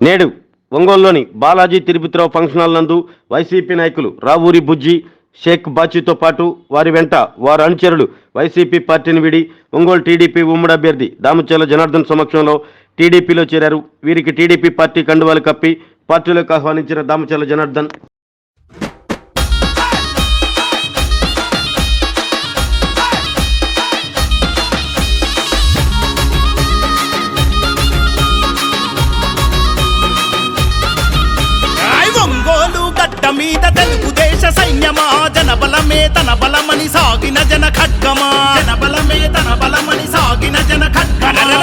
నేడు ఒంగోలులోని Balaji Tirupathirao function hall నందు వైసీపీ నాయకులు రావూరి బుజ్జి షేక్ బాచితో పాటు వారి వెంట వారి అనుచరులు వైసీపీ పార్టీని విడి ఒంగోలు టీడీపీ ఉమ్మడి అభ్యర్థి దామచర్ల జనార్దన్ సమక్షంలో టీడీపీలో చేరారు. వీరికి టీడీపీ పార్టీ కండువాలు కప్పి పార్టీలోకి ఆహ్వానించిన దామచర్ల జనార్దన్ గడ్డ మీద తెలుగుదేశ సైన్యమా? జనబలమే తన బలమని సాగిన జన ఖడ్గమా? జనబలమే తన బలమని సాగిన జన ఖడ్గమా?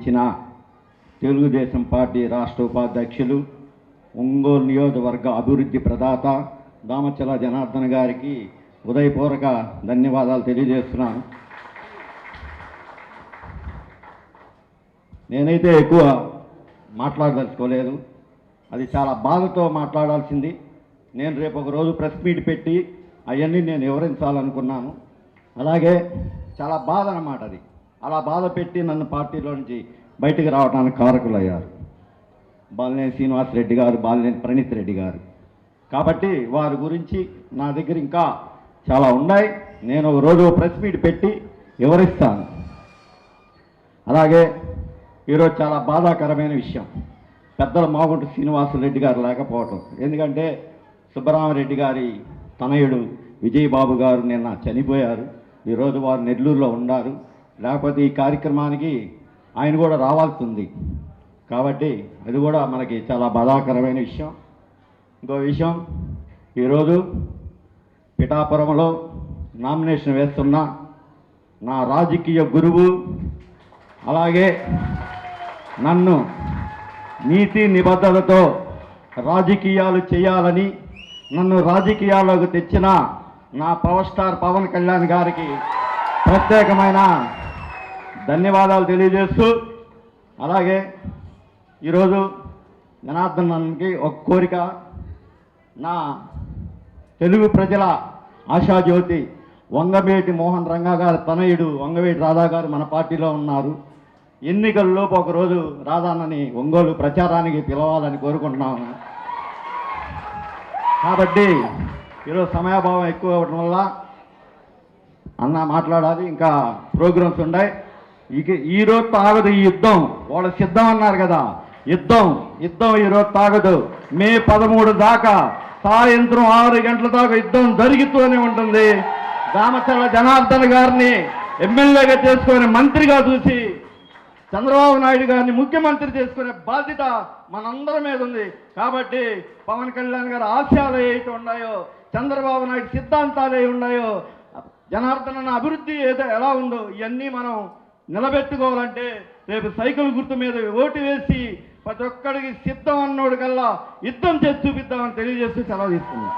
ఆహ్వానించిన తెలుగుదేశం పార్టీ రాష్ట్ర ఉపాధ్యక్షులు ఒంగోలు నియోజకవర్గ అభివృద్ధి ప్రదాత దామచల జనార్దన్ గారికి ఉదయపూర్వక ధన్యవాదాలు తెలియజేస్తున్నాను. నేనైతే ఎక్కువ మాట్లాడదలుచుకోలేదు. అది చాలా బాధతో మాట్లాడాల్సింది. నేను రేపు ఒక రోజు ప్రెస్ మీట్ పెట్టి అవన్నీ నేను వివరించాలనుకున్నాను. అలాగే చాలా బాధ అన్నమాట అది. అలా బాధ పెట్టి నన్ను పార్టీలో నుంచి బయటికి రావడానికి కారకులయ్యారు. బాలినేని శ్రీనివాస్ రెడ్డి గారు బాలినేని ప్రణీత్ రెడ్డి గారు. కాబట్టి వారి గురించి నా దగ్గర ఇంకా చాలా ఉన్నాయి. నేను ఒక రోజు ప్రెస్ మీట్ పెట్టి వివరిస్తాను. అలాగే ఈరోజు చాలా బాధాకరమైన విషయం. పెద్దల మాగుంట శ్రీనివాసరెడ్డి గారు లేకపోవటం. ఎందుకంటే సుబ్బరామరెడ్డి గారి తనయుడు విజయబాబు గారు నిన్న చనిపోయారు. ఈరోజు వారు నెల్లూరులో ఉన్నారు. లేకపోతే ఈ కార్యక్రమానికి ఆయన కూడా రావాల్సింది. కాబట్టి అది కూడా మనకి చాలా బాధాకరమైన విషయం. ఇంకో విషయం ఈరోజు పిఠాపురంలో నామినేషన్ వేస్తున్న నా రాజకీయ గురువు అలాగే నన్ను నీతి నిబద్ధతతో రాజకీయాలు చేయాలని నన్ను రాజకీయాల్లోకి తెచ్చిన నా పవర్ స్టార్ పవన్ కళ్యాణ్ గారికి ప్రత్యేకమైన ధన్యవాదాలు తెలియజేస్తూ అలాగే ఈరోజు జనార్దనానికి ఒక కోరిక. నా తెలుగు ప్రజల ఆశాజ్యోతి వంగవేటి మోహన్ రంగా గారు తనయుడు వంగవేటి రాధా గారు మన పార్టీలో ఉన్నారు. ఎన్నికల్లోపు ఒకరోజు రాధాన్నని ఒంగోలు ప్రచారానికి పిలవాలని కోరుకుంటున్నాను. కాబట్టి ఈరోజు సమయాభావం ఎక్కువ అవ్వడం వల్ల అన్న మాట్లాడాలి ఇంకా ప్రోగ్రామ్స్ ఉన్నాయి ఇక ఈ రోజు తాగదు ఈ యుద్ధం. వాళ్ళు సిద్ధం అన్నారు కదా. యుద్ధం. యుద్ధం ఈ రోజు తాగదు. మే పదమూడు దాకా సాయంత్రం ఆరు గంటల దాకా యుద్ధం జరుగుతూనే ఉంటుంది. రామచంద్ర జనార్దన్ గారిని ఎమ్మెల్యేగా చేసుకొని మంత్రిగా చూసి చంద్రబాబు నాయుడు గారిని ముఖ్యమంత్రి చేసుకునే బాధ్యత మనందరి మీద ఉంది. కాబట్టి పవన్ కళ్యాణ్ గారి ఆశయాలు ఏవైతే ఉన్నాయో చంద్రబాబు నాయుడు సిద్ధాంతాలు ఏ ఉన్నాయో జనార్దన అభివృద్ధి ఏదో ఎలా ఉందో ఇవన్నీ మనం నిలబెట్టుకోవాలంటే రేపు సైకిల్ గుర్తు మీద ఓటు వేసి ప్రతి ఒక్కడికి సిద్ధం అన్నోడు కల్లా యుద్ధం చేసి చూపిద్దామని తెలియజేస్తూ సెలవు తీసుకున్నాం.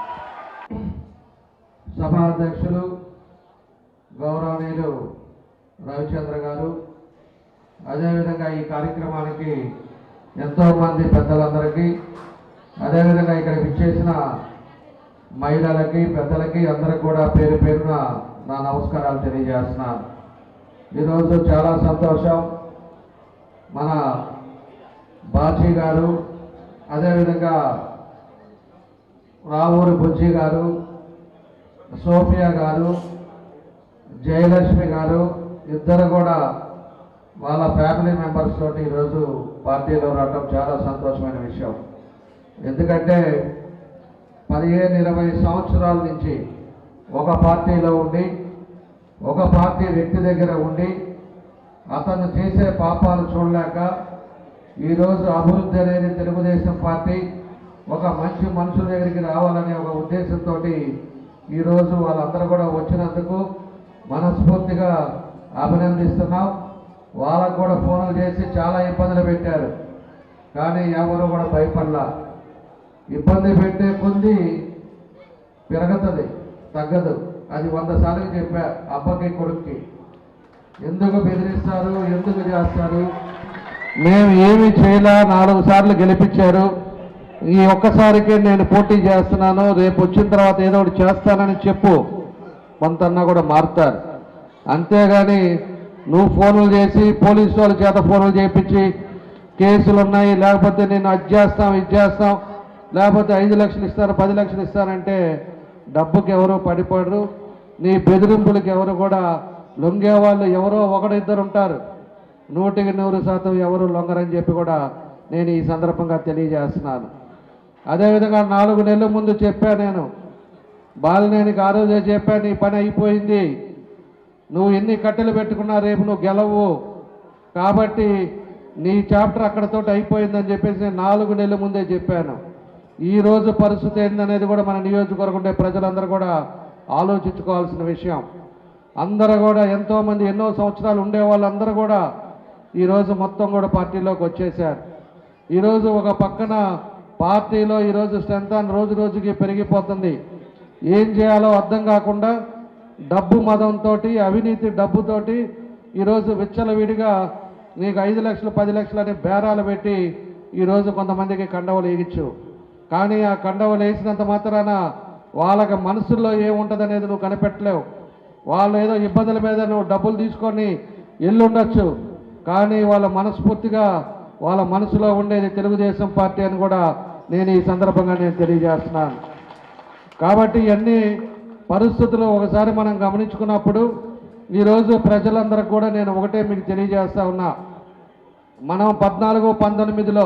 సభాధ్యక్షులు గౌరవనీయులు రవిచంద్ర గారు అదేవిధంగా ఈ కార్యక్రమానికి ఎంతోమంది పెద్దలందరికీ అదేవిధంగా ఇక్కడ విచ్చేసిన మహిళలకి పెద్దలకి అందరికి కూడా పేరు పేరున నా నమస్కారాలు తెలియజేస్తున్నాను. ఈరోజు చాలా సంతోషం. మన బాజీ గారు అదేవిధంగా రావూరి బుజ్జి గారు సోఫియా గారు జయలక్ష్మి గారు ఇద్దరు కూడా వాళ్ళ ఫ్యామిలీ మెంబర్స్ తోటి ఈరోజు పార్టీలో రావడం చాలా సంతోషమైన విషయం. ఎందుకంటే పదిహేను ఇరవై సంవత్సరాల నుంచి ఒక పార్టీలో ఉండి ఒక పార్టీ వ్యక్తి దగ్గర ఉండి అతను చేసే పాపాలు చూడలేక ఈరోజు అభివృద్ధి అనేది తెలుగుదేశం పార్టీ ఒక మంచి మనుషుల దగ్గరికి రావాలనే ఒక ఉద్దేశంతో ఈరోజు వాళ్ళందరూ కూడా వచ్చినందుకు మనస్ఫూర్తిగా అభినందిస్తున్నాం. వాళ్ళకు కూడా ఫోన్లు చేసి చాలా ఇబ్బందులు పెట్టారు. కానీ ఎవరు కూడా భయపడలా. ఇబ్బంది పెట్టే కొద్దీ పెరుగుతుంది తగ్గదు. అది వంద సార్లు చెప్పా అబ్బకి కొడుక్కి. ఎందుకు బెదిరిస్తారు? ఎందుకు చేస్తారు? మేము ఏమి చేయలా? నాలుగు సార్లు గెలిపించారు. ఈ ఒక్కసారికే నేను పోటీ చేస్తున్నాను. రేపు వచ్చిన తర్వాత ఏదో ఒకటి చేస్తానని చెప్పు. కొంతన్నా కూడా మారుతారు. అంతేగాని నువ్వు ఫోన్లు చేసి పోలీసు వాళ్ళ చేత ఫోన్లు చేయించి కేసులు ఉన్నాయి. లేకపోతే నేను అది చేస్తాం ఇది చేస్తాం. లేకపోతే ఐదు లక్షలు ఇస్తారు పది లక్షలు ఇస్తానంటే డబ్బుకి ఎవరు పడిపడరు నీ బెదిరింపులకి ఎవరు కూడా లొంగే వాళ్ళు ఎవరో ఒకడిద్దరు ఉంటారు నూటికి నూరు శాతం ఎవరు లొంగరని చెప్పి కూడా నేను ఈ సందర్భంగా తెలియజేస్తున్నాను. అదేవిధంగా నాలుగు నెలల ముందు చెప్పా నేను బాలినేనికి ఆ రోజే చెప్పా నీ పని అయిపోయింది. నువ్వు ఎన్ని కట్టెలు పెట్టుకున్నా రేపు నువ్వు గెలవు. కాబట్టి నీ చాప్టర్ అక్కడతోటి అయిపోయిందని చెప్పేసి నేను నాలుగు నెలల ముందే చెప్పాను. ఈ రోజు పరిస్థితి ఏందనేది కూడా మన నియోజకవర్గం ఉండే ప్రజలందరూ కూడా ఆలోచించుకోవాల్సిన విషయం. అందరూ కూడా ఎంతోమంది ఎన్నో సంవత్సరాలు ఉండే వాళ్ళందరూ కూడా ఈరోజు మొత్తం కూడా పార్టీలోకి వచ్చేసారు ఈరోజు ఒక పక్కన పార్టీలో ఈరోజు స్ట్రెంత్ అని రోజు రోజుకి పెరిగిపోతుంది. ఏం చేయాలో అర్థం కాకుండా డబ్బు మదంతో అవినీతి డబ్బుతోటి ఈరోజు విచ్చలవిడిగా నీకు ఐదు లక్షలు పది లక్షలు అనే బేరాలు పెట్టి ఈరోజు కొంతమందికి కండవలు వేయచ్చు కానీ ఆ కండవలు వేసినంత మాత్రాన వాళ్ళకి మనసుల్లో ఏముంటుంది అనేది నువ్వు కనిపెట్టలేవు. వాళ్ళు ఏదో ఇబ్బందుల మీద నువ్వు డబ్బులు తీసుకొని ఎల్లుండొచ్చు కానీ వాళ్ళ మనస్ఫూర్తిగా వాళ్ళ మనసులో ఉండేది తెలుగుదేశం పార్టీ అని కూడా నేను ఈ సందర్భంగా నేను తెలియజేస్తున్నాను. కాబట్టి ఇవన్నీ పరిస్థితులు ఒకసారి మనం గమనించుకున్నప్పుడు ఈరోజు ప్రజలందరికి కూడా నేను ఒకటే మీకు తెలియజేస్తా ఉన్నా. మనం పద్నాలుగు పంతొమ్మిదిలో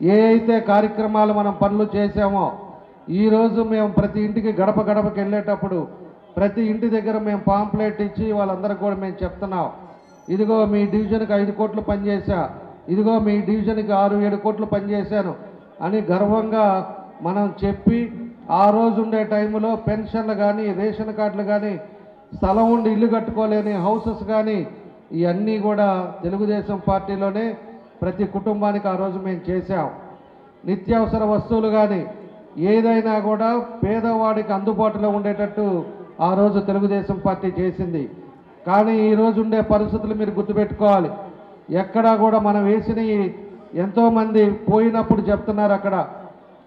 ఏ అయితే కార్యక్రమాలు మనం పనులు చేశామో ఈరోజు మేము ప్రతి ఇంటికి గడప గడపకి వెళ్ళేటప్పుడు ప్రతి ఇంటి దగ్గర మేము పాంప్లెట్ ఇచ్చి వాళ్ళందరికీ కూడా మేము చెప్తున్నాం. ఇదిగో మీ డివిజన్కి ఐదు కోట్లు పనిచేసా ఇదిగో మీ డివిజన్కి ఆరు ఏడు కోట్లు పనిచేశాను అని గర్వంగా మనం చెప్పి ఆ రోజు ఉండే టైంలో పెన్షన్లు కానీ రేషన్ కార్డులు కానీ స్థలం ఉండి ఇల్లు కట్టుకోలేని హౌసెస్ కానీ ఇవన్నీ కూడా తెలుగుదేశం పార్టీలోనే ప్రతి కుటుంబానికి ఆ రోజు మేము చేశాం. నిత్యావసర వస్తువులు కానీ ఏదైనా కూడా పేదవాడికి అందుబాటులో ఉండేటట్టు ఆ రోజు తెలుగుదేశం పార్టీ చేసింది. కానీ ఈరోజు ఉండే పరిస్థితులు మీరు గుర్తుపెట్టుకోవాలి. ఎక్కడా కూడా మనం వేసినవి ఎంతోమంది పోయినప్పుడు చెప్తున్నారు అక్కడ.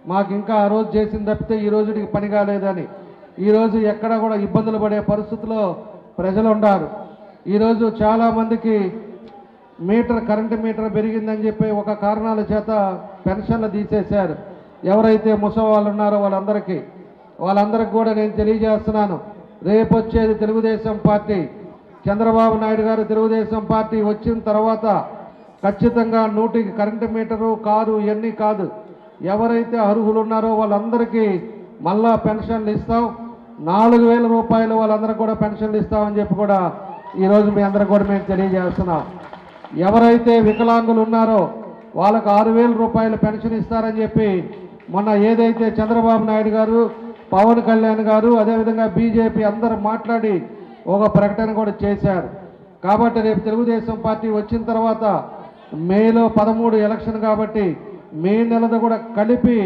మాకు ఇంకా ఆ రోజు చేసింది తప్పితే ఈ రోజుకి పని కాలేదని. ఈరోజు ఎక్కడ కూడా ఇబ్బందులు పడే పరిస్థితిలో ప్రజలు ఉన్నారు ఈరోజు చాలామందికి మీటర్ కరెంటు మీటర్ పెరిగిందని చెప్పి ఒక కారణాల చేత పెన్షన్లు తీసేశారు. ఎవరైతే ముసలి వాళ్ళు ఉన్నారో వాళ్ళందరికీ వాళ్ళందరికీ కూడా నేను తెలియజేస్తున్నాను. రేపు వచ్చేది తెలుగుదేశం పార్టీ. చంద్రబాబు నాయుడు గారు తెలుగుదేశం పార్టీ వచ్చిన తర్వాత ఖచ్చితంగా నూటికి కరెంటు మీటరు కారు ఇవన్నీ కాదు. ఎవరైతే అర్హులు ఉన్నారో వాళ్ళందరికీ మళ్ళా పెన్షన్లు ఇస్తాం. నాలుగు వేల రూపాయలు వాళ్ళందరికీ కూడా పెన్షన్లు ఇస్తామని చెప్పి కూడా ఈరోజు మీ అందరికి కూడా మేము తెలియజేస్తున్నాం. ఎవరైతే వికలాంగులు ఉన్నారో వాళ్ళకు ఆరు వేల రూపాయలు పెన్షన్ ఇస్తారని చెప్పి మొన్న ఏదైతే చంద్రబాబు నాయుడు గారు పవన్ కళ్యాణ్ గారు అదేవిధంగా బీజేపీ అందరూ మాట్లాడి ఒక ప్రకటన కూడా చేశారు. కాబట్టి రేపు తెలుగుదేశం పార్టీ వచ్చిన తర్వాత మేలో పదమూడు ఎలక్షన్ కాబట్టి మే నెలది కూడా కలిపి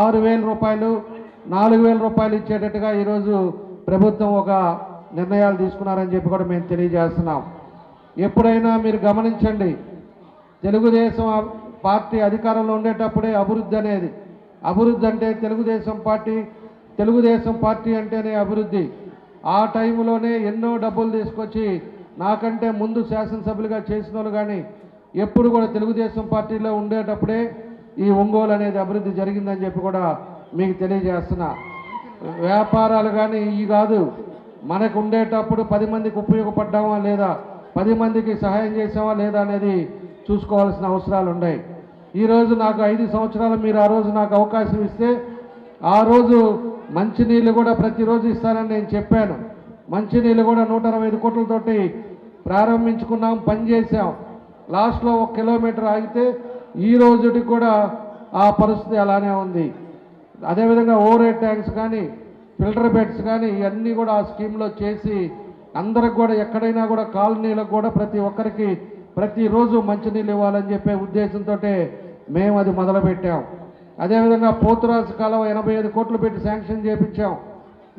ఆరు వేల రూపాయలు నాలుగు వేల రూపాయలు ఇచ్చేటట్టుగా ఈరోజు ప్రభుత్వం ఒక నిర్ణయాలు తీసుకున్నారని చెప్పి కూడా మేము తెలియజేస్తున్నాం. ఎప్పుడైనా మీరు గమనించండి తెలుగుదేశం పార్టీ అధికారంలో ఉండేటప్పుడే అభివృద్ధి అనేది. అభివృద్ధి అంటే తెలుగుదేశం పార్టీ తెలుగుదేశం పార్టీ అంటేనే అభివృద్ధి. ఆ టైంలోనే ఎన్నో డబ్బులు తీసుకొచ్చి నాకంటే ముందు శాసనసభ్యులుగా చేసిన వాళ్ళు కానీ ఎప్పుడు కూడా తెలుగుదేశం పార్టీలో ఉండేటప్పుడే ఈ ఒంగోలు అనేది అభివృద్ధి జరిగిందని చెప్పి కూడా మీకు తెలియజేస్తున్నా. వ్యాపారాలు కానీ ఇవి కాదు మనకు ఉండేటప్పుడు పది మందికి ఉపయోగపడ్డామా లేదా పది మందికి సహాయం చేసామా లేదా అనేది చూసుకోవాల్సిన అవసరాలు ఉన్నాయి. ఈరోజు నాకు ఐదు సంవత్సరాలు మీరు ఆ రోజు నాకు అవకాశం ఇస్తే ఆ రోజు మంచినీళ్ళు కూడా ప్రతిరోజు ఇస్తానని నేను చెప్పాను. మంచినీళ్ళు కూడా నూట అరవై ఐదు కోట్లతోటి ప్రారంభించుకున్నాం పనిచేసాం లాస్ట్లో ఒక కిలోమీటర్ ఆగితే ఈ రోజుకి కూడా ఆ పరిస్థితి అలానే ఉంది. అదేవిధంగా ఓవర్ హెడ్ ట్యాంక్స్ కానీ ఫిల్టర్ బెడ్స్ కానీ ఇవన్నీ కూడా ఆ స్కీమ్లో చేసి అందరికి కూడా ఎక్కడైనా కూడా కాలనీలకు కూడా ప్రతి ఒక్కరికి ప్రతిరోజు మంచినీళ్ళు ఇవ్వాలని చెప్పే ఉద్దేశంతో మేము అది మొదలుపెట్టాం. అదేవిధంగా పోతురాజు కాలం ఎనభై ఐదు కోట్లు పెట్టి శాంక్షన్ చేయించాం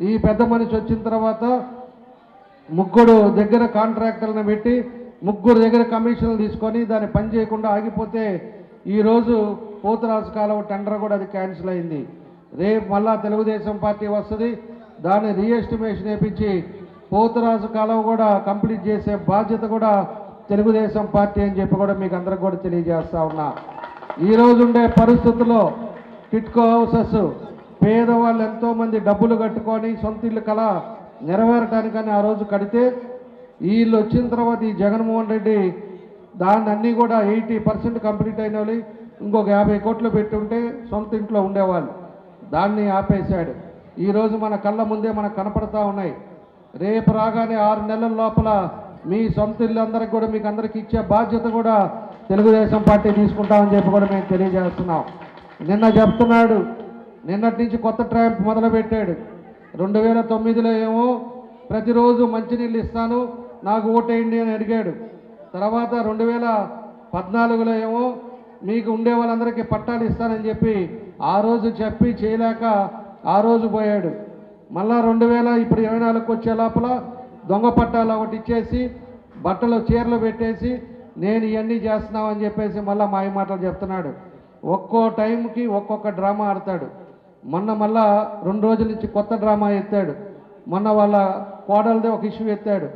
ఈ పెద్ద మనిషి వచ్చిన తర్వాత ముగ్గురు దగ్గర కాంట్రాక్టర్లను పెట్టి ముగ్గురు దగ్గర కమిషన్లు తీసుకొని దాన్ని పని చేయకుండా ఆగిపోతే ఈరోజు పోతురాజు కాలం టెండర్ కూడా అది క్యాన్సిల్ అయింది. రేపు మళ్ళా తెలుగుదేశం పార్టీ వస్తుంది. దాన్ని రీఎస్టిమేషన్ వేయించి పోతురాజు కాలం కూడా కంప్లీట్ చేసే బాధ్యత కూడా తెలుగుదేశం పార్టీ అని చెప్పి కూడా మీకు అందరికి కూడా తెలియజేస్తా ఉన్నా. ఈ రోజు ఉండే పరిస్థితుల్లో టిట్కో హౌసెస్ పేదవాళ్ళు ఎంతోమంది డబ్బులు కట్టుకొని సొంత ఇల్లు కల నెరవేరటానికని ఆ రోజు కడితే వీళ్ళు వచ్చిన తర్వాత ఈ జగన్మోహన్ రెడ్డి దాన్ని అన్నీ కూడా ఎయిటీ పర్సెంట్ కంప్లీట్ అయిన వాళ్ళు ఇంకొక యాభై కోట్లు పెట్టుంటే సొంత ఇంట్లో ఉండేవాళ్ళు. దాన్ని ఆపేశాడు. ఈరోజు మన కళ్ళ ముందే మనకు కనపడతా ఉన్నాయి. రేపు రాగానే ఆరు నెలల లోపల మీ సొంత ఇల్లందరికి కూడా మీకు అందరికి ఇచ్చే బాధ్యత కూడా తెలుగుదేశం పార్టీ తీసుకుంటామని చెప్పి కూడా మేము తెలియజేస్తున్నాం. నిన్న చెప్తున్నాడు నిన్నటి నుంచి కొత్త ట్రాంప్ మొదలుపెట్టాడు. రెండు వేల తొమ్మిదిలో ఏమో ప్రతిరోజు మంచినీళ్ళు ఇస్తాను నాకు ఓటేయండి అని అడిగాడు. తర్వాత రెండు వేల పద్నాలుగులో ఏమో మీకు ఉండే వాళ్ళందరికీ పట్టాలు ఇస్తానని చెప్పి ఆ రోజు చెప్పి చేయలేక ఆ రోజు పోయాడు. మళ్ళా రెండు వేల ఇప్పుడు ఇరవై నాలుగుకి వచ్చే లోపల దొంగ పట్టాలు ఒకటి ఇచ్చేసి బట్టలు చీరలు పెట్టేసి నేను ఇవన్నీ చేస్తున్నామని చెప్పేసి మళ్ళీ మాయ మాటలు చెప్తున్నాడు. ఒక్కో టైంకి ఒక్కొక్క డ్రామా ఆడతాడు. మొన్న మళ్ళా రెండు రోజుల నుంచి కొత్త డ్రామా ఎత్తాడు. మొన్న వాళ్ళ కోడలదే ఒక ఇష్యూ ఎత్తాడు.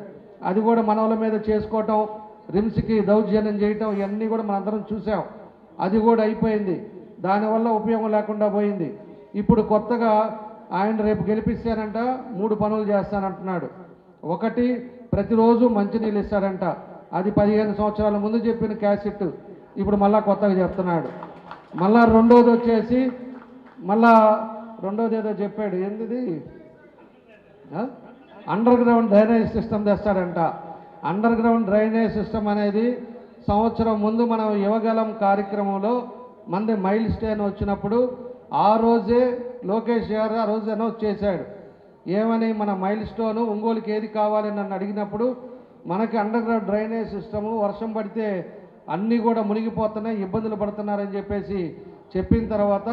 అది కూడా మనవల మీద చేసుకోవటం రిమ్స్కి దౌర్జన్యం చేయటం ఇవన్నీ కూడా మనందరం చూసాం. అది కూడా అయిపోయింది. దానివల్ల ఉపయోగం లేకుండా పోయింది. ఇప్పుడు కొత్తగా ఆయన రేపు గెలిపిస్తానంట మూడు పనులు చేస్తానంటున్నాడు. ఒకటి ప్రతిరోజు మంచినీళ్ళు ఇస్తాడంట. అది పదిహేను సంవత్సరాల ముందు చెప్పిన క్యాసెట్. ఇప్పుడు మళ్ళా కొత్తగా చెప్తున్నాడు. మళ్ళా రెండోది వచ్చేసి మళ్ళా రెండోది ఏదో చెప్పాడు. ఏంటిది? అండర్ గ్రౌండ్ డ్రైనేజ్ సిస్టమ్ తెస్తాడంట. అండర్ గ్రౌండ్ డ్రైనేజ్ సిస్టమ్ అనేది సంవత్సరం ముందు మనం యువగలం కార్యక్రమంలో మంది మైల్ స్టేన్ వచ్చినప్పుడు ఆ రోజే లోకేష్ గారు ఆ రోజు అనౌన్స్ చేశాడు. ఏమని మన మైల్ స్టోను ఒంగోలుకి ఏది కావాలి నన్ను అడిగినప్పుడు మనకి అండర్ గ్రౌండ్ డ్రైనేజ్ సిస్టము వర్షం పడితే అన్నీ కూడా మునిగిపోతున్నాయి ఇబ్బందులు పడుతున్నారని చెప్పేసి చెప్పిన తర్వాత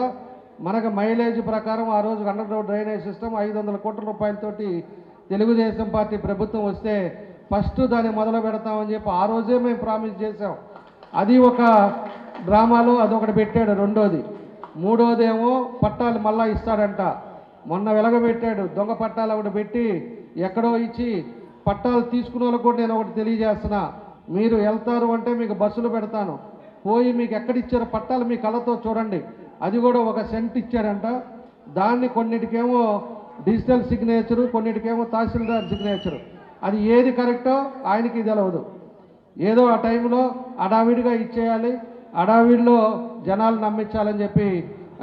మనకు మైలేజ్ ప్రకారం ఆ రోజు అండర్ గ్రౌండ్ డ్రైనేజ్ సిస్టమ్ ఐదు వందల కోట్ల రూపాయలతోటి తెలుగుదేశం పార్టీ ప్రభుత్వం వస్తే ఫస్ట్ దాన్ని మొదలు పెడతామని చెప్పి ఆ రోజే మేము ప్రామిస్ చేసాం అది ఒక డ్రామాలో అదొకటి పెట్టాడు రెండోది. మూడోదేమో పట్టాలు మళ్ళా ఇస్తాడంట. మొన్న వెలగబెట్టాడు దొంగ పట్టాలు ఒకటి పెట్టి ఎక్కడో ఇచ్చి పట్టాలు తీసుకున్న వాళ్ళకు కూడా నేను ఒకటి తెలియజేస్తున్నా. మీరు వెళ్తారు అంటే మీకు బస్సులు పెడతాను. పోయి మీకు ఎక్కడ ఇచ్చారో పట్టాలు మీ కళ్ళతో చూడండి. అది కూడా ఒక సెంట్ ఇచ్చారంట. దాన్ని కొన్నిటికేమో డిజిటల్ సిగ్నేచరు కొన్నిటికేమో తహసీల్దార్ సిగ్నేచరు. అది ఏది కరెక్టో ఆయనకి తెలవదు. ఏదో ఆ టైంలో అడావిడిగా ఇచ్చేయాలి. అడావిడిలో జనాలు నమ్మించాలని చెప్పి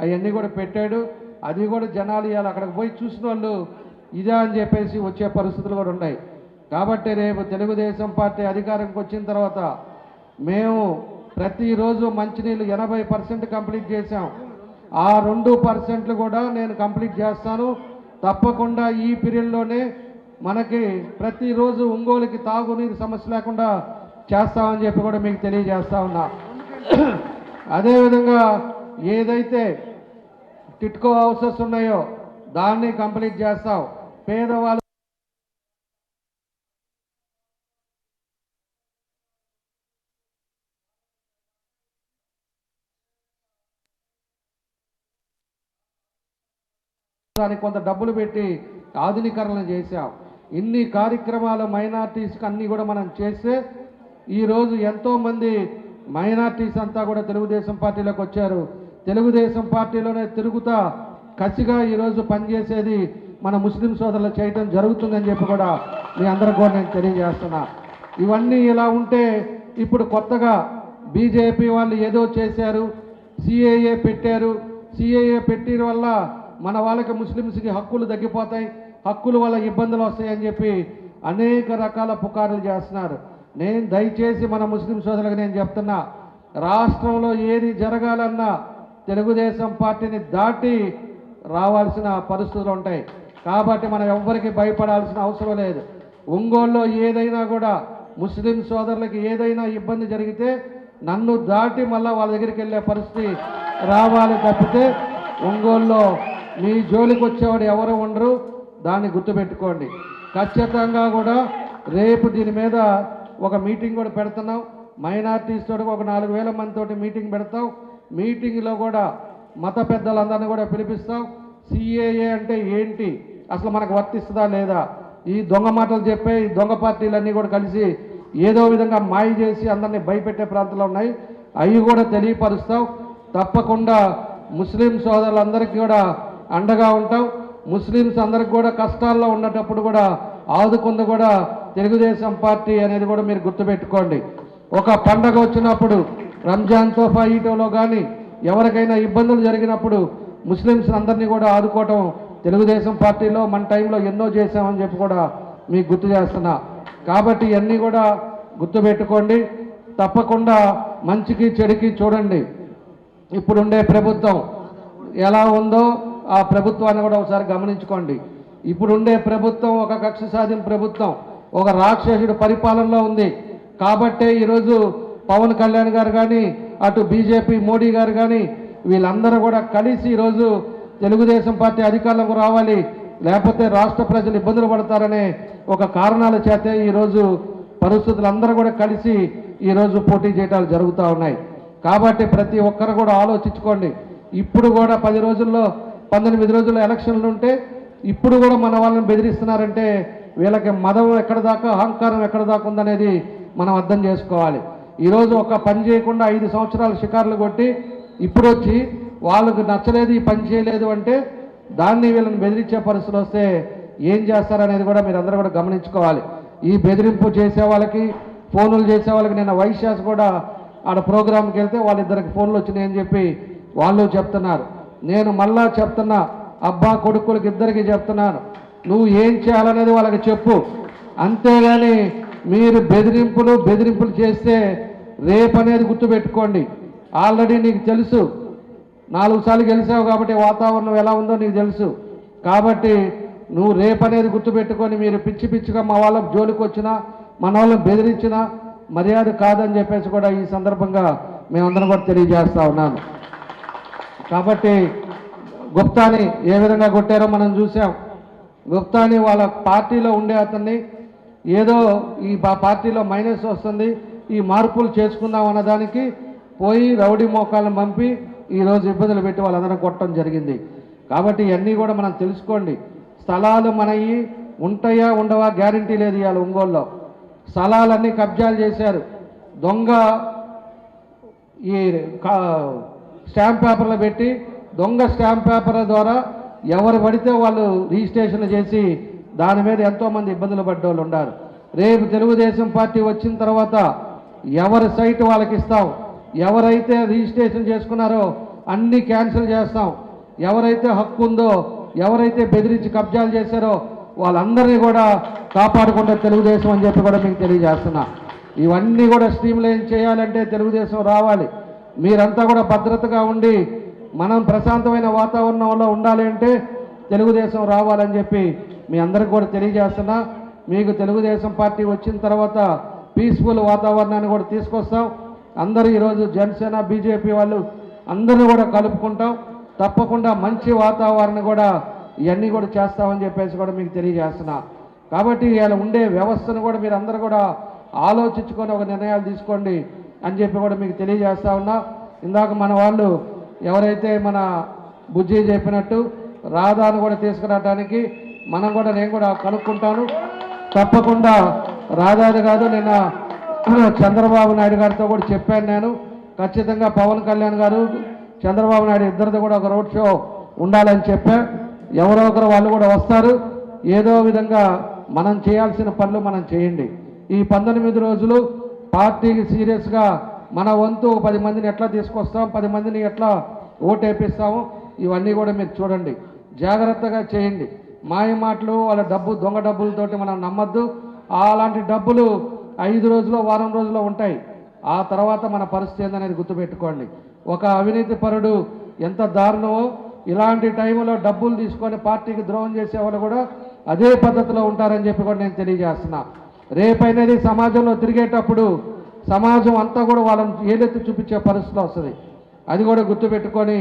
అవన్నీ కూడా పెట్టాడు. అది కూడా జనాలు ఇవ్వాలి అక్కడికి పోయి చూసిన వాళ్ళు ఇదే అని చెప్పేసి వచ్చే పరిస్థితులు కూడా ఉన్నాయి. కాబట్టి రేపు తెలుగుదేశం పార్టీ అధికారంకి వచ్చిన తర్వాత మేము ప్రతిరోజు మంచినీళ్ళు ఎనభై పర్సెంట్ కంప్లీట్ చేశాం. ఆ రెండు పర్సెంట్లు కూడా నేను కంప్లీట్ చేస్తాను. తప్పకుండా ఈ పీరియడ్లోనే మనకి ప్రతిరోజు ఒంగోలుకి తాగునీరు సమస్య లేకుండా చేస్తామని చెప్పి కూడా మీకు తెలియజేస్తా ఉన్నా. అదేవిధంగా ఏదైతే టిట్కో హౌసెస్ ఉన్నాయో దాన్ని కంప్లీట్ చేస్తాం. పేదవాళ్ళు దానికి కొంత డబ్బులు పెట్టి ఆధునీకరణ చేశాం. ఇన్ని కార్యక్రమాలు మైనార్టీస్కి అన్నీ కూడా మనం చేస్తే ఈరోజు ఎంతోమంది మైనార్టీస్ అంతా కూడా తెలుగుదేశం పార్టీలోకి వచ్చారు. తెలుగుదేశం పార్టీలోనే తిరుగుతా కసిగా ఈరోజు పనిచేసేది మన ముస్లిం సోదరులు చేయటం జరుగుతుందని చెప్పి కూడా మీ అందరికి కూడా నేను తెలియజేస్తున్నా. ఇవన్నీ ఇలా ఉంటే ఇప్పుడు కొత్తగా బీజేపీ వాళ్ళు ఏదో చేశారు సిఏఏ పెట్టారు. సిఏఏ పెట్టిన వల్ల మన వాళ్ళకి ముస్లిమ్స్కి హక్కులు తగ్గిపోతాయి హక్కుల వల్ల ఇబ్బందులు వస్తాయని చెప్పి అనేక రకాల పుకార్లు చేస్తున్నారు. నేను దయచేసి మన ముస్లిం సోదరులకు నేను చెప్తున్నా రాష్ట్రంలో ఏది జరగాలన్నా తెలుగుదేశం పార్టీని దాటి రావాల్సిన పరిస్థితులు ఉంటాయి. కాబట్టి మనం ఎవ్వరికి భయపడాల్సిన అవసరం లేదు. ఒంగోలులో ఏదైనా కూడా ముస్లిం సోదరులకి ఏదైనా ఇబ్బంది జరిగితే నన్ను దాటి మళ్ళీ వాళ్ళ దగ్గరికి వెళ్ళే పరిస్థితి రావాలి తప్పితే ఒంగోలులో మీ జోలికి వచ్చేవాడు ఎవరు ఉండరు దాన్ని గుర్తుపెట్టుకోండి. ఖచ్చితంగా కూడా రేపు దీని మీద ఒక మీటింగ్ కూడా పెడుతున్నాం. మైనార్టీస్ తోటి ఒక నాలుగు వేల మందితోటి మీటింగ్ పెడతాం. మీటింగ్లో కూడా మత పెద్దలందరినీ కూడా పిలిపిస్తాం. సిఏఏ అంటే ఏంటి? అసలు మనకు వర్తిస్తుందా లేదా? ఈ దొంగ మాటలు చెప్పే ఈ దొంగ పార్టీలన్నీ కూడా కలిసి ఏదో విధంగా మాయ చేసి అందరినీ భయపెట్టే ప్రాంతాలు ఉన్నాయి. అవి కూడా తెలియపరుస్తాం. తప్పకుండా ముస్లిం సోదరులందరికీ కూడా అండగా ఉంటాం. ముస్లిమ్స్ అందరికి కూడా కష్టాల్లో ఉన్నటప్పుడు కూడా ఆదుకుంది కూడా తెలుగుదేశం పార్టీ అనేది కూడా మీరు గుర్తుపెట్టుకోండి. ఒక పండగ వచ్చినప్పుడు రంజాన్ తోఫా ఈటోలో కానీ ఎవరికైనా ఇబ్బందులు జరిగినప్పుడు ముస్లిమ్స్ అందరినీ కూడా ఆదుకోవటం తెలుగుదేశం పార్టీలో మన టైంలో ఎన్నో చేశామని చెప్పి కూడా మీకు గుర్తు చేస్తున్నా. కాబట్టి ఇవన్నీ కూడా గుర్తుపెట్టుకోండి. తప్పకుండా మంచికి చెడుకి చూడండి. ఇప్పుడుండే ప్రభుత్వం ఎలా ఉందో ఆ ప్రభుత్వాన్ని కూడా ఒకసారి గమనించుకోండి. ఇప్పుడుండే ప్రభుత్వం ఒక కక్ష సాధింపు ప్రభుత్వం ఒక రాక్షసుడు పరిపాలనలో ఉంది. కాబట్టే ఈరోజు పవన్ కళ్యాణ్ గారు కానీ అటు బీజేపీ మోడీ గారు కానీ వీళ్ళందరూ కూడా కలిసి ఈరోజు తెలుగుదేశం పార్టీ అధికారంలోకి రావాలి. లేకపోతే రాష్ట్ర ప్రజలు ఇబ్బందులు పడతారనే ఒక కారణాల చేతే ఈరోజు పరిస్థితులు అందరూ కూడా కలిసి ఈరోజు పోటీ చేయటాలు జరుగుతూ ఉన్నాయి. కాబట్టి ప్రతి ఒక్కరు కూడా ఆలోచించుకోండి. ఇప్పుడు కూడా పది రోజుల్లో పంతొమ్మిది రోజుల్లో ఎలక్షన్లు ఉంటే ఇప్పుడు కూడా మన వాళ్ళని బెదిరిస్తున్నారంటే వీళ్ళకి మదం ఎక్కడ దాకా అహంకారం ఎక్కడ దాకా ఉందనేది మనం అర్థం చేసుకోవాలి. ఈరోజు ఒక పని చేయకుండా ఐదు సంవత్సరాలు షికారులు కొట్టి ఇప్పుడు వచ్చి వాళ్ళకు నచ్చలేదు ఈ పని చేయలేదు అంటే దాన్ని వీళ్ళని బెదిరించే పరిస్థితులు వస్తే ఏం చేస్తారనేది కూడా మీరు అందరూ కూడా గమనించుకోవాలి. ఈ బెదిరింపు చేసే వాళ్ళకి ఫోన్లు చేసే వాళ్ళకి నేను వైశ్యాస్ కూడా ఆడ ప్రోగ్రామ్కి వెళ్తే వాళ్ళిద్దరికి ఫోన్లు వచ్చినాయని చెప్పి వాళ్ళు చెప్తున్నారు. నేను మళ్ళా చెప్తున్నా అబ్బా కొడుకులకి ఇద్దరికి చెప్తున్నాను. నువ్వు ఏం చేయాలనేది వాళ్ళకి చెప్పు. అంతేగాని మీరు బెదిరింపులు బెదిరింపులు చేస్తే రేపు అనేది గుర్తుపెట్టుకోండి. ఆల్రెడీ నీకు తెలుసు. నాలుగు సార్లు గెలిచావు కాబట్టి వాతావరణం ఎలా ఉందో నీకు తెలుసు. కాబట్టి నువ్వు రేపు అనేది గుర్తుపెట్టుకొని మీరు పిచ్చి పిచ్చిగా మా వాళ్ళ జోలికి వచ్చినా మన వాళ్ళని బెదిరించినా మర్యాద కాదని చెప్పేసి కూడా ఈ సందర్భంగా మేమందరం కూడా తెలియజేస్తా ఉన్నాను. కాబట్టి గుప్తాని ఏ విధంగా కొట్టారో మనం చూసాం. గుప్తాని వాళ్ళ పార్టీలో ఉండే అతన్ని ఏదో ఈ పా- పార్టీలో మైనస్ వస్తుంది ఈ మార్పులు చేసుకుందాం అన్నదానికి పోయి రౌడీ మోకాలను పంపి ఈరోజు ఇబ్బందులు పెట్టి వాళ్ళందరూ కొట్టడం జరిగింది. కాబట్టి ఇవన్నీ కూడా మనం తెలుసుకోండి. స్థలాలు మనవి ఉంటాయా ఉండవా గ్యారంటీ లేదు ఇవాళ ఒంగోలులో. స్థలాలన్నీ కబ్జాలు చేశారు. దొంగ ఈ స్టాంప్ పేపర్లు పెట్టి దొంగ స్టాంప్ పేపర్ల ద్వారా ఎవరు పడితే వాళ్ళు రిజిస్ట్రేషన్ చేసి దాని మీద ఎంతోమంది ఇబ్బందులు పడ్డోళ్ళు ఉన్నారు రేపు తెలుగుదేశం పార్టీ వచ్చిన తర్వాత ఎవరి సైట్ వాళ్ళకి ఇస్తాం? ఎవరైతే రిజిస్ట్రేషన్ చేసుకున్నారో అన్నీ క్యాన్సిల్ చేస్తాం. ఎవరైతే హక్కు ఉందో ఎవరైతే బెదిరించి కబ్జాలు చేశారో వాళ్ళందరినీ కూడా కాపాడుకుంటే తెలుగుదేశం అని చెప్పి కూడా మీకు తెలియజేస్తున్నా. ఇవన్నీ కూడా స్ట్రీమ్లైన్ చేయాలంటే తెలుగుదేశం రావాలి. మీరంతా కూడా భద్రతగా ఉండి మనం ప్రశాంతమైన వాతావరణంలో ఉండాలి అంటే తెలుగుదేశం రావాలని చెప్పి మీ అందరికి కూడా తెలియజేస్తున్నా. మీకు తెలుగుదేశం పార్టీ వచ్చిన తర్వాత పీస్ఫుల్ వాతావరణాన్ని కూడా తీసుకొస్తాం. అందరూ ఈరోజు జనసేన బీజేపీ వాళ్ళు అందరూ కూడా కలుపుకుంటాం. తప్పకుండా మంచి వాతావరణం కూడా ఇవన్నీ కూడా చేస్తామని చెప్పేసి కూడా మీకు తెలియజేస్తున్నా. కాబట్టి ఇలా ఉండే వ్యవస్థను కూడా మీరు అందరూ కూడా ఆలోచించుకొని ఒక నిర్ణయాలు తీసుకోండి అని చెప్పి కూడా మీకు తెలియజేస్తా ఉన్నా. ఇందాక మన వాళ్ళు ఎవరైతే మన బుజ్జి చెప్పినట్టు రాధాను కూడా తీసుకురావడానికి మనం కూడా నేను కూడా కనుక్కుంటాను. తప్పకుండా రాధాది కాదు నిన్న చంద్రబాబు నాయుడు గారితో కూడా చెప్పాను నేను. ఖచ్చితంగా పవన్ కళ్యాణ్ గారు చంద్రబాబు నాయుడు ఇద్దరిది కూడా ఒక రోడ్ షో ఉండాలని చెప్పా. ఎవరో ఒకరు వాళ్ళు కూడా వస్తారు. ఏదో విధంగా మనం చేయాల్సిన పనులు మనం చేయండి. ఈ పంతొమ్మిది రోజులు పార్టీకి సీరియస్గా మన వంతు పది మందిని ఎట్లా తీసుకొస్తాం పది మందిని ఎట్లా ఓటేపిస్తాము ఇవన్నీ కూడా మీరు చూడండి. జాగ్రత్తగా చేయండి. మాయ మాటలు వాళ్ళ డబ్బు దొంగ డబ్బులతోటి మనం నమ్మద్దు. అలాంటి డబ్బులు ఐదు రోజులు వారం రోజుల్లో ఉంటాయి. ఆ తర్వాత మన పరిస్థితి ఏందనేది గుర్తుపెట్టుకోండి. ఒక అవినీతి పరుడు ఎంత దారుణమో ఇలాంటి టైంలో డబ్బులు తీసుకొని పార్టీకి ద్రోహం చేసే వాళ్ళు కూడా అదే పద్ధతిలో ఉంటారని చెప్పి కూడా నేను తెలియజేస్తున్నా. రేపైనది సమాజంలో తిరిగేటప్పుడు సమాజం అంతా కూడా వాళ్ళని ఏదైతే చూపించే పరిస్థితి వస్తుంది. అది కూడా గుర్తుపెట్టుకొని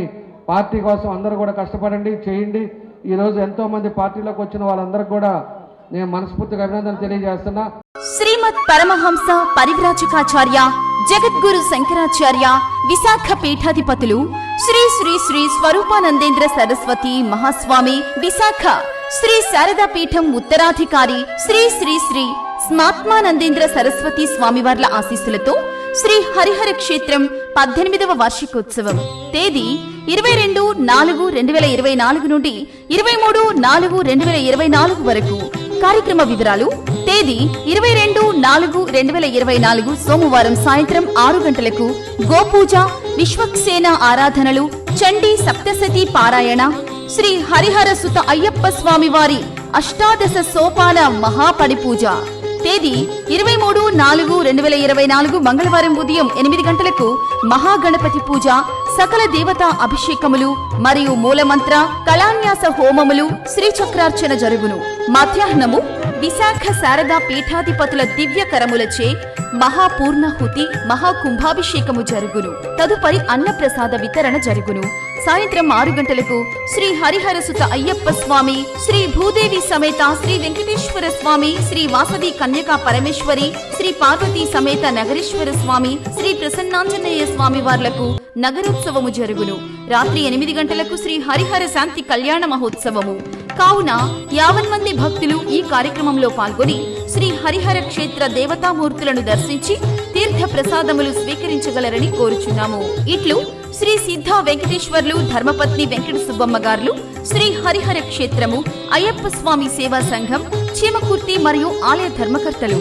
పార్టీ కోసం అందరూ కూడా కష్టపడండి చేయండి. ఈరోజు ఎంతోమంది పార్టీలోకి వచ్చిన వాళ్ళందరికీ కూడా నేను మనస్ఫూర్తిగా అభినందనలు తెలియజేస్తున్నా. శ్రీమద్ పరమహంస పరివ్రాజకాచార్య జగద్గురు శంకరాచార్య విశాఖ పీఠాధిపతులు శ్రీ శ్రీ శ్రీ స్వరూపానందేంద్ర సరస్వతి మహాస్వామి విశాఖ శ్రీ శారదా పీఠం ఉత్తరాధికారి శ్రీ శ్రీ శ్రీ స్మాత్మానందేంద్ర సరస్వతి స్వామివార్ల ఆశీస్సులతో శ్రీ హరిహర క్షేత్రం పద్దెనిమిదవ వార్షికోత్సవం. తేదీ ఇరవై రెండు నాలుగు రెండు వేల ఇరవై నాలుగు నుండి ఇరవై మూడు నాలుగు రెండు వేల ఇరవై నాలుగు వరకు. కార్యక్రమ వివరాలు తేదీ ఇరవై రెండు నాలుగు రెండు వేల ఇరవై నాలుగు సోమవారం సాయంత్రం ఆరు గంటలకు గోపూజ విశ్వక్సేన ఆరాధనలు చండీ సప్తసతి పారాయణ శ్రీ హరిహర సుత అయ్యప్ప స్వామి వారి అష్టాదశ సోపాన మహాపడి పూజ తేదీ ఇరవై మూడు నాలుగు రెండు వేల ఇరవై నాలుగు మంగళవారం ఉదయం ఎనిమిది గంటలకు మహాగణపతి పూజ సకల దేవతా అభిషేకములు మరియు మూలమంత్ర కళాన్యాస హోమములు శ్రీచక్రార్చన జరుగును. మధ్యాహ్నము విశాఖ శారదా పీఠాధిపతుల దివ్య కరములచే మహాపూర్ణహుతి మహాకుంభాభిషేకము జరుగును. తదుపరి అన్నప్రసాద వితరణ జరుగును. సాయంత్రం ఆరు గంటలకు శ్రీ హరిహర సుత అయ్యప్ప స్వామి శ్రీ భూదేవి సమేత శ్రీ వెంకటేశ్వర స్వామి శ్రీ వాసవి కన్యకా పరమేశ్వరి శ్రీ పార్వతీ సమేత నగరేశ్వర స్వామి శ్రీ ప్రసన్నాంజనేయ స్వామి వార్లకు నగరోత్సవము జరుగును. రాత్రి ఎనిమిది గంటలకు శ్రీ హరిహర శాంతి కళ్యాణ మహోత్సవము. కావున యావన్ మంది భక్తులు ఈ కార్యక్రమంలో పాల్గొని శ్రీ హరిహర క్షేత్ర దేవతామూర్తులను దర్శించి తీర్థ ప్రసాదములు స్వీకరించగలరని కోరుచున్నాము. ఇట్లు శ్రీ సిద్ధ వెంకటేశ్వర్లు ధర్మపత్ని వెంకట సుబ్బమ్మ గారులు శ్రీ హరిహర క్షేత్రము అయ్యప్ప స్వామి సేవా సంఘం చీమకుర్తి మరియు ఆలయ ధర్మకర్తలు.